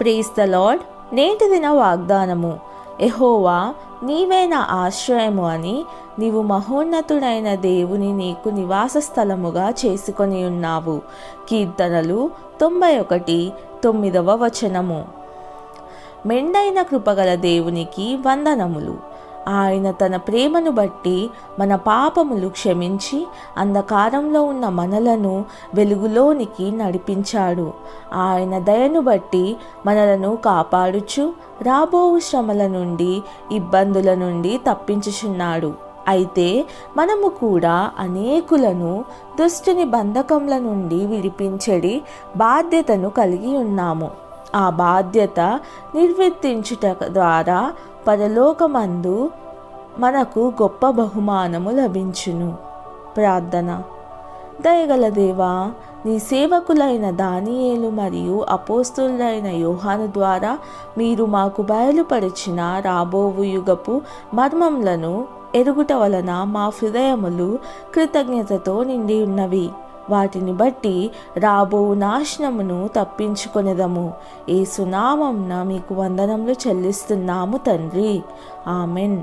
Praise the lord నేటి దిన వాగ్దానము. ఎహోవా నీవే నా ఆశ్రయము అని నీవు మహోన్నతుడైన దేవుని నీకు నివాస స్థలముగా చేసుకొని ఉన్నావు. కీర్తనలు తొంభై ఒకటి తొమ్మిదవ వచనము. మెండైన కృపగల దేవునికి వందనములు. ఆయన తన ప్రేమను బట్టి మన పాపములు క్షమించి అంధకారంలో ఉన్న మనలను వెలుగులోనికి నడిపించాడు. ఆయన దయను బట్టి మనలను కాపాడుచు రాబోవు శ్రమల నుండి ఇబ్బందుల నుండి తప్పించుచున్నాడు. అయితే మనము కూడా అనేకులను దుష్టుని బంధకముల నుండి విడిపించడి బాధ్యతను కలిగి ఉన్నాము. ఆ బాధ్యత నిర్వర్తించుట ద్వారా పరలోకమందు మనకు గొప్ప బహుమానము లభించును. ప్రార్థన. దయగల దేవా నీ సేవకులైన దానియేలు మరియు అపోస్తులైన యోహాను ద్వారా మీరు మాకు బయలుపరిచిన రాబోవు యుగపు మర్మములను ఎరుగుట వలన మా హృదయములు కృతజ్ఞతతో నిండి ఉన్నవి. వాటిని బట్టి రాబో నాశనమును తప్పించుకొనిదము. ఏ సునామంన మీకు వందనములు చెల్లిస్తున్నాము తండ్రి. ఆమెన్.